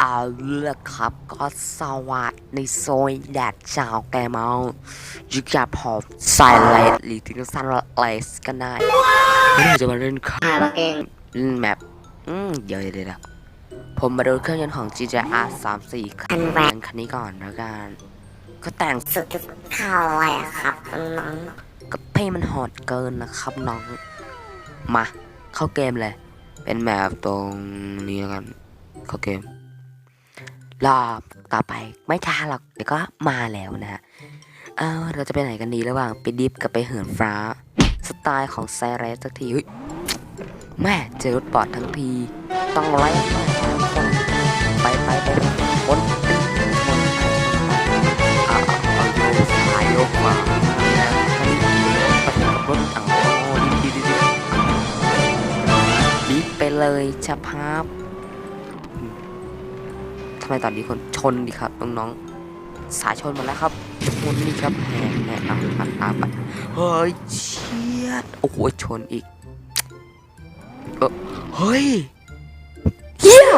เอาละครับก็สวัสดีในโซยแดดชาวแกเมายุกยาพอใส่เลสหรือถึงสั้นเลสก็ได้วันนี้เราจะมาเล่นครับถ่ายมาเก่งเล่นแมปอืมเดี๋ยวเดี๋ยวเดี๋ยวผมมาดูเครื่องยนต์ของ GJR 3 4คันแรกคันนี้ก่อนแล้วกัน ก็แต่งสุดจุดข่าวอะไรอะครับน้องกับเพลงมันโหดเกินนะครับน้อง มา เข้าเกมเลย เป็นแมปตรงนี้แล้วกัน เข้าเกม รอบต่อไปไม่ช้าหรอกเดี๋ยวก็มาแล้วนะฮะเออเราจะไปไหนกันดีระหว่างไปดิฟกับไปเหินฟ้า สไตล์ของไซเรสสักทีแม่เจอรถปอดทั้งที ต้องไล่ไปคนไปไปไปคนคนเอาเอาเอาโยกซ้ายโยกขวาแล้วอันนี้ปฏิกับรถเอาดิดิดิดิดิฟไปเลยชะภาพ ทำไมตอนนี้คนชนดีครับน้องๆสายชนหมาแล้วครับชนนี่ครับแหกแหกอะปัดตามไปเฮ้ยเชียดโอ้โหชนอีกเออเฮ้ยเฮีย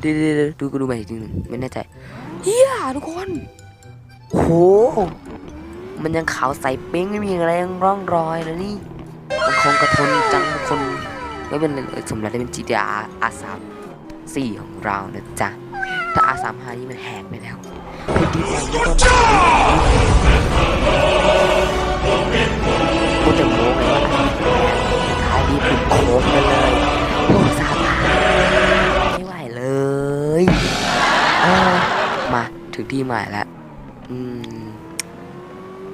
เดี๋ยวเดี๋ยวเดี๋ยวดูกูดูใหม่อีกทีหนึ่งไม่แน่ใจเฮียทุกคนโหมันยังขาวใสเป้งไม่มีอะไรร่องรอยเลยนี่มันคงกระทนจังทุกคนไม่เป็นเลยสมแล้วที่เป็น GTR R3 สี่ ของเรานะจ๊ะแต่ R35 นี่มันแหกไปแล้วคือดีใจไม่ต้องพูดแต่โม้ไงว่าท้ายดีถึงโค้งไปเลยโอ้สาพาไม่ไหวเลยเออมาถึงที่หมายแล้วอืม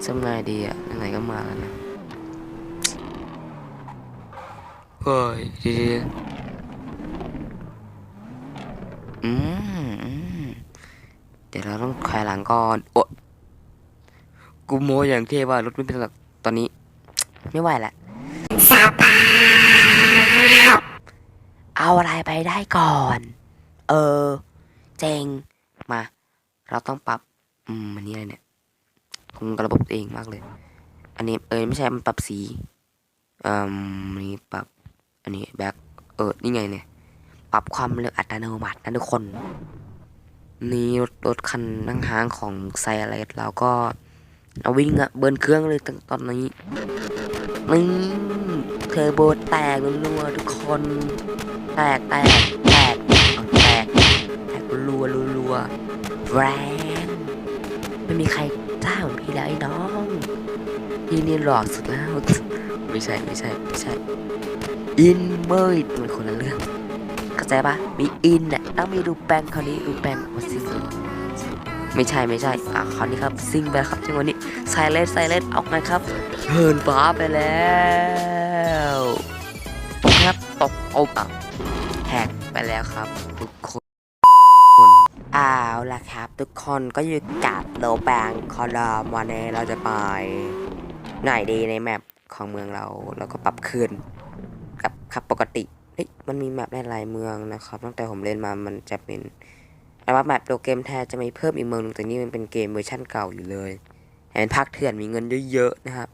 ทำไงดีอะไหนก็มาแล้วนะเฮ้ยดี อืมเดี๋ยวเราต้องคลายหลังก่อน โอ้กูโมอย่างเท่ว่ารถไม่เป็นหรอกตอนนี้ ไม่ไหวละสาพาเอาอะไรไปได้ก่อน เออ เจง มา เราต้องปรับ อืมอันนี้อะไรเนี่ยผมกระบบเองมากเลย อันนี้เออไม่ใช่มันปรับสีอืมนนี้ปรับ อันนี้แบ็คเออ นี่ไงเนี่ย ปรับความเร็วอัตโนมัตินะทุกคน นี่รถรถคันนั่งห้างของไซเรสเราก็เอาวิ่งอะเบิร์นเครื่องเลยตั้งตอนนี้นี่เทอร์โบแตกรัวๆทุกคน แตกแตกแตกแตกแตกรัวรัวแรงไม่มีใครจ้าเหมือนพี่แล้วไอ้น้องพี่นี่หล่อสุดแล้ว ไม่ใช่ไม่ใช่ไม่ใช่อินเมอร์มันคนละเรื่อง เข้าใจปะมีอินเนี่ยต้องมีรูปแปงคราวนี้รูปแปงมาซิงไม่ใช่ไม่ใช่อะคราวนี้ครับซิงไปครับจังหวะนี้ไซเลนไซเลนออกไงครับเหินฟ้าไปแล้วครับตกอบอะแหกไปแล้วครับ ทุกคนเอาละครับ ทุกคนก็อยู่กับโลแบงคอลอมวันนี้เราจะไปไหนดีในแมปของเมืองเรา แล้วก็ปรับคืนกับขับปกติ ฮ้ยมันมีแมปหลายเมืองนะครับ ตั้งแต่ผมเล่นมามันจะเป็นแต่ว่าแมปโปรเกมแท้จะมีเพิ่มอีกเมืองนึงแต่นี่มันเป็นเกมเวอร์ชั่นเก่าอยู่เลยเห็นภาคเถื่อนมีเงินเยอะๆนะครับ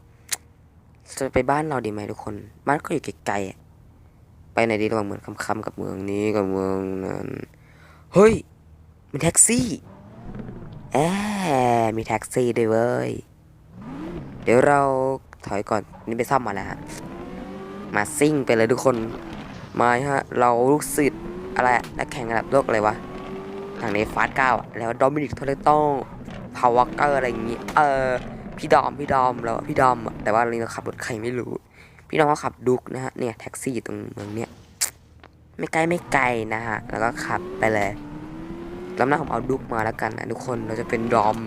จะไปบ้านเราดีไหมทุกคนบ้านก็อยู่ไกลๆไปไหนดีระหว่างเมืองคำๆกับเมืองนี้กับเมืองนั้นเฮ้ยมีแท็กซี่แอบมีแท็กซี่ด้วยเว้ยเดี๋ยวเราถอยก่อนนี่ไปซ่อมมาแล้วฮะมาซิ่งไปเลยทุกคน มาฮะ เราลูกศิษย์อะไรนักแข่งระดับโลกอะไรวะทางในฟาสเก้าอะแล้วดอมินิกโทเลโตพาวเกอร์อะไรอย่างงี้ เออ พี่ดอม พี่ดอมเราพี่ดอม แต่ว่าเราเราขับรถใครไม่รู้ พี่ดอมเขาขับดุกนะฮะ เนี่ยแท็กซี่ตรงเมืองเนี้ยไม่ไกลไม่ไกลนะฮะ แล้วก็ขับไปเลยลำหน้าผมเอาดุกมาแล้วกันนะทุกคน เราจะเป็นดอม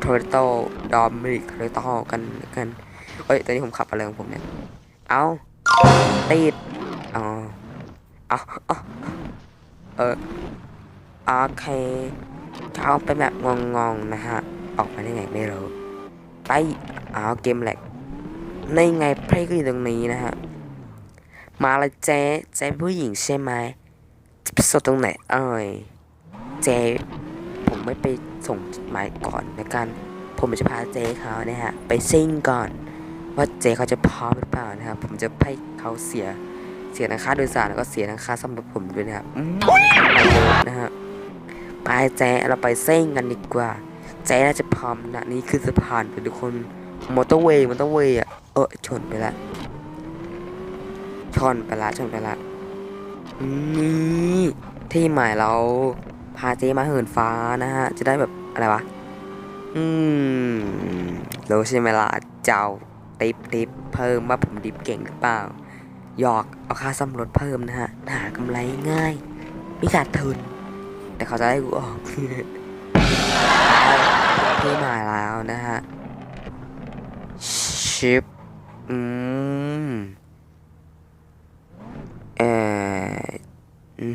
โทเลโตดอมมินิกโทเลโตกันกันเฮ้ย ตอนนี้ผมขับอะไรของผมเนี่ย เอาติด อาเอเออโอเคเขาไปแบบงงๆนะฮะ ออกมาได้ไงไม่รู้ ไปเอาเกมแหลกในไงเพลก็อยู่ตรงนี้นะฮะ มาละเจ๊เจ๊ผู้หญิงใช่ไหมจะไปส่งตรงไหนเอ่ยเจ๊ผมไม่ไปส่งจดหมายก่อนนะกัน ผมจะพาเจ๊เขาเนี่ยฮะ ไปซิ่งก่อน ว่าเจ๊เขาจะพร้อมหรือเปล่านะครับ ผมจะให้เขาเสีย เสียทั้งค่าโดยสารแล้วก็เสียทั้งค่าซ่อมรถผมด้วยนะครับอืมไปเลยไปแจ๊เราไปเส้งกันดีกว่า แจ๊น่าจะพร้อมนะนี่คือสะพานไปทุกคนมอเตอร์เวย์มอเตอร์เวย์อะเออชนไปละชนไปละชนไปละนี่ที่หมายเราพาเจ๊มาเหินฟ้านะฮะ จะได้แบบอะไรวะ อืมรู้ใช่ไหมล่ะเจ้าติปติปเพิ่มว่าผมดิบเก่งหรือเปล่า หยอกเอาค่าซ่อมรถเพิ่มนะฮะ หากำไรง่ายไม่ขาดทุน แต่เขาจะได้กูออกที่มาแล้วนะฮะ ชิป อืม เอ่ออื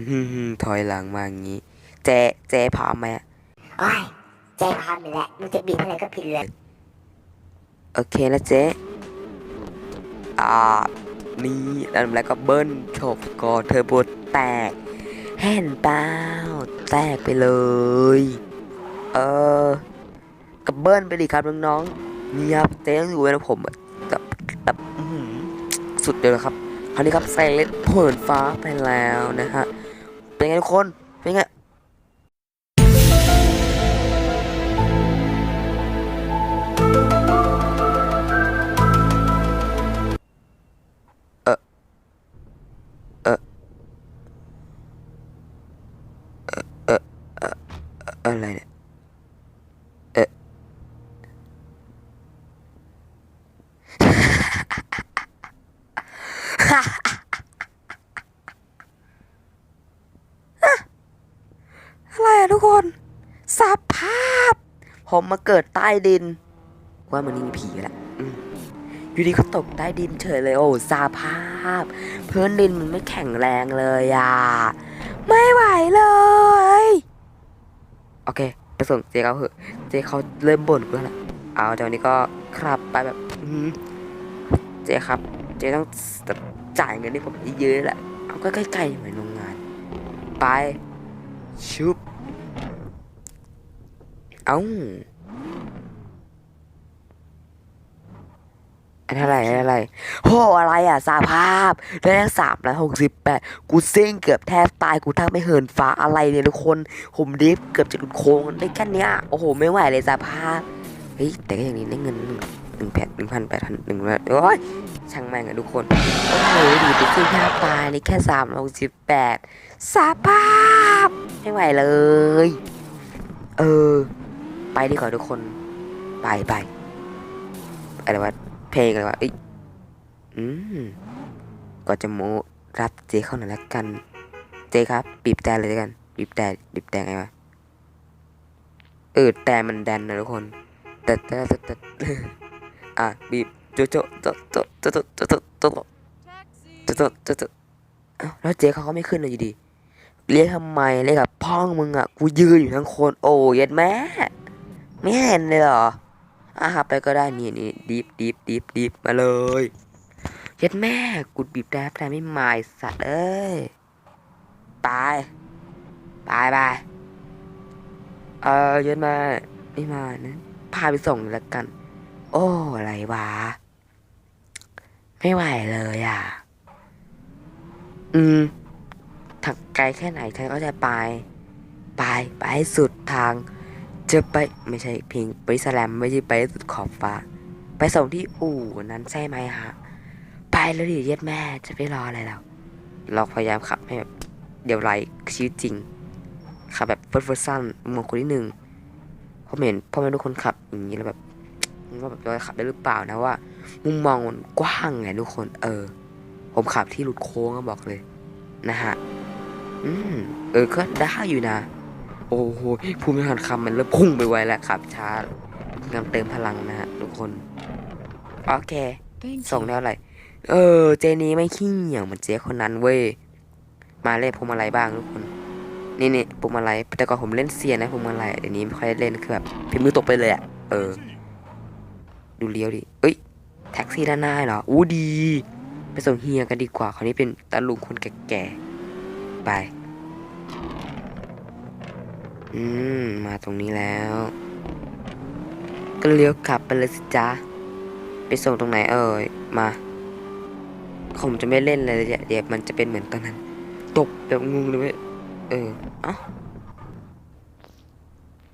มถอยหลังมาอย่างนี้ เจ๊เจ๊พร้อมไหมโอ้ยใจพร้อมอยู่แล้วมึงจะบินอะไรก็บินเลย โอเคนะเจ๊อ่า นี่แล้วแล้วก็เบิ้ลโฉบกอเทอร์โบแตกเห็นเปล่าแตกไปเลย เออกับเบิ้ลไปดิครับน้องๆนี่ครับเจ๊ต้องอยู่ไว้นะผมแบบแบบสุดเลยนะครับคราวนี้ครับไซเลนเผินฟ้าไปแล้วนะฮะเป็นไงทุกคนเป็นไง ทุกคนสภาพ ผมมาเกิดใต้ดิน ว่ามันนี่มีผีแหละอืมอยู่ดีก็ตกใต้ดินเฉยเลยโอ้สภาพพื้นดินมันไม่แข็งแรงเลยอะ ไม่ไหวเลย โอเค ไปส่งเจ๊เขาเหอะ เจ๊เขาเริ่มบ่นกูแล้วล่ะเอาเดี๋ยวนี้ก็ครับไปแบบอืเจ๊ครับ เจ๊ต้องจ่ายเงินให้ผมเยอะๆแหละ เอาก็ใกล้ๆเหมือนโรงงาน ไปชุบ เอ้าอันเท่าไรอันเท่าไรโหอะไรอะสาภาพได้ทั้งสามร้อยหกสิบแปดกูซิ่งเกือบแทบตายกูทั้งไม่เหินฟ้าอะไรเนี่ยทุกคนผมดิฟเกือบจะหลุดโค้งได้แค่เนี้ยโอ้โหไม่ไหวเลยสาภาพเฮ้ยแต่ก็อย่างนี้ได้เงินหนึ่งหนึ่งแปดหนึ่งพันแปดพันหนึ่งร้อยโอ้ยช่างแม่งอะทุกคนโอ้โหดีไปซิ่งแทบตายนี่แค่สามร้อยหกสิบแปดสาภาพ ไม่ไหวเลย เออ ไปดีกว่าทุกคน ไปไปอะไรวะ เพลงอะไรวะอ้ยอืมก็จะโมรับเจเข้าหน่อยละกัน เจครับบีบแต่เลยละกันบีบแต่บีบแต่ไงวะเออแต่มันแดนนะทุกคนแต่แต่แต่แต่อะบีบโจโจโจโจโจโจโจโจโจโจโจโจโจโจแล้วเจเขาก็ไม่ขึ้นเลยอยู่ดี เรียกทำไมเรียกกับพ่องมึงอะ กูยืนอยู่ทั้งคน โอ้ยแม่ ไม่เห็นเลยเหรออะครับไปก็ได้นี่นี่ดิฟดิฟดิฟดิฟมาเลยเย็ดแม่กูบีบแต่แต่ไม่หมายสัตว์เอ้ยไปไปไปเออเย็ดแม่ไม่มานะพาไปส่งเลยละกัน โอ้อะไรวะไม่ไหวเลยอะ อืมทางไกลแค่ไหนฉันก็จะไป ไป ไปให้สุดทาง จะไปไม่ใช่เพียงไปสแลมไม่ใช่ไปสุดขอบฟ้า ไปส่งที่อู่นั้นใช่ไหมฮะ ไปแล้วดิเย็ดแม่จะไปรออะไรแล้วเราพยายามขับให้แบบเดี๋ยวไรชีวิตจริงขับแบบเฟิร์สเฟอร์สซันมองคนที่หนึ่งเพราะเห็นพ่อแม่ทุกคนขับอย่างนี้แล้วแบบว่าแบบเราขับได้หรือเปล่านะว่า มุมมองมันกว้างไงทุกคน เออ ผมขับที่หลุดโค้งก็บอกเลย นะฮะ อืมเออก็ได้อยู่นะ โอ้โหภูมิทันคำมันเริ่มพุ่งไปไวแล้วขับช้างำเติมพลังนะฮะทุกคน โอเค ส่งเท่าไหร่เออ เจนี้ไม่ขี้เหนียวเหมือนเจ๊คนนั้นเว้ย มาเล่นพวงมาลัยบ้างทุกคน นี่นี่พวงมาลัยแต่ก่อนผมเล่นเซียนนะพวงมาลัยเดี๋ยวนี้ไม่ค่อยได้เล่นคือแบบพิมพ์มือตกไปเลยอะเออ ดูเลี้ยวดิ เอ้ย แท็กซี่ด้านหน้าเหรอ อู้ดี ไปส่งเฮียกันดีกว่าคนนี้เป็นตาลุงคนแก่ๆ ไป อืม มาตรงนี้แล้ว ก็เลี้ยวกลับไปเลยสิจ๊ะ ไปส่งตรงไหนเอ่ย มาผมจะไม่เล่นเลยเดี๋ยวเดี๋ยวมันจะเป็นเหมือนตอนนั้น ตกแบบงงเลยเว้ยเออ เอ้า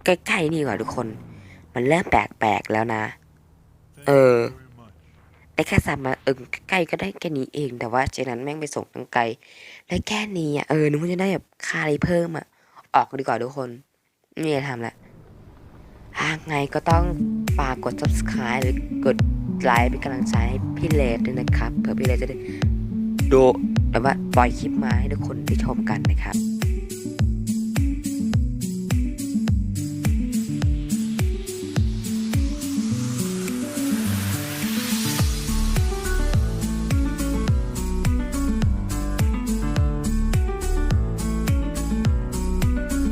ใกล้ๆนี่ก่อนทุกคน มันเริ่มแปลกๆแล้วนะ เออได้แค่สามมาเออใกล้ก็ได้แค่นี้เอง แต่ว่าเจนั้นแม่งไปส่งตั้งไกลได้แค่นี้อะ เออนึกว่าจะได้แบบค่าอะไรเพิ่มอะ ออกดีกว่าทุกคน ไม่มีอะทำละหากไงก็ต้องฝากกด subscribe หรือกดไลค์เป็นกำลังใจให้พี่เลดด้วยนะครับเผื่อพี่เลดจะได้ดูแบบว่าปล่อยคลิปมาให้ทุกคนได้ชมกันนะครับ